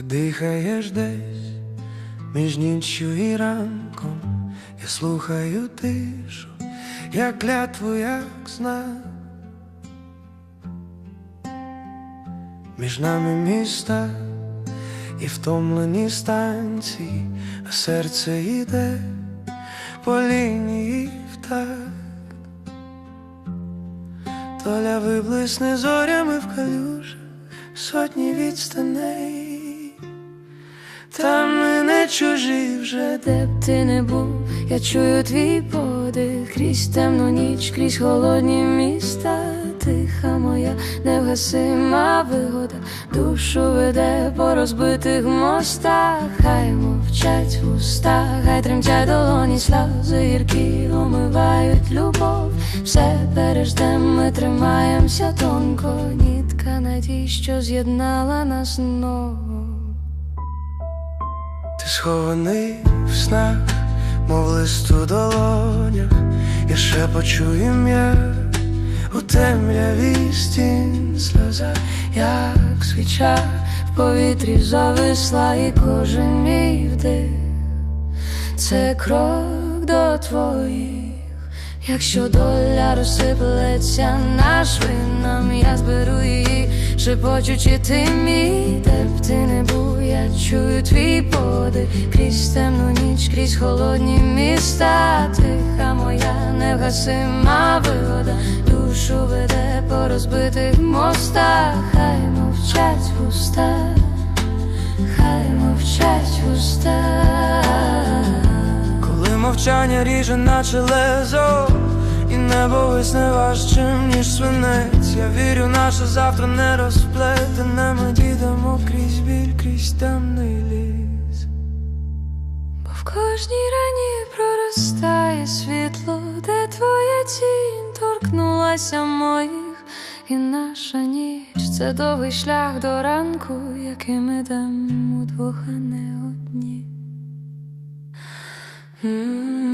дихаєш десь між ніччю і ранком, я слухаю тишу, як клятву, як знак. Між нами міста і втомлені станції, а серце йде по лінії в такт. Доля виблисне зорями в калюжах сотні відстаней. Там ми не чужі вже Де б ти не був, я чую твій подих крізь темну ніч, крізь холодні міста. Тиха моя невгасима вигода, душу веде по розбитих мостах, хай мовчать вуста, хай тремтять долоні, сльози гіркі омивають любов. Все переждем, ми тримаємося тонко, нітка надій, що з'єднала нас знову. Схований в снах, мов лист у долонях, я ще почую ім'я у темряві стін сльоза, як свіча в повітрі зависла, і кожен мій вдих. Це крок до твоїх. Якщо доля розсиплеться на швинам, я зберу її, шепочучи ти мій, де б ти не був, чую твій подих. Крізь темну ніч, крізь холодні міста, тиха моя невгасима вигода, душу веде по розбитих мостах, хай мовчать вуста, хай мовчать вуста. коли мовчання ріже, наче лезо, і небо висне важчим, ніж свинець. Я вірю, наше завтра не розплетене Ми дійдемо крізь біль, крізь темний ліс. Бо в кожній рані проростає світло, де твоя тінь торкнулася моїх, і наша ніч це довгий шлях до ранку, яким ідемо удвох, а не одні. Mm -hmm.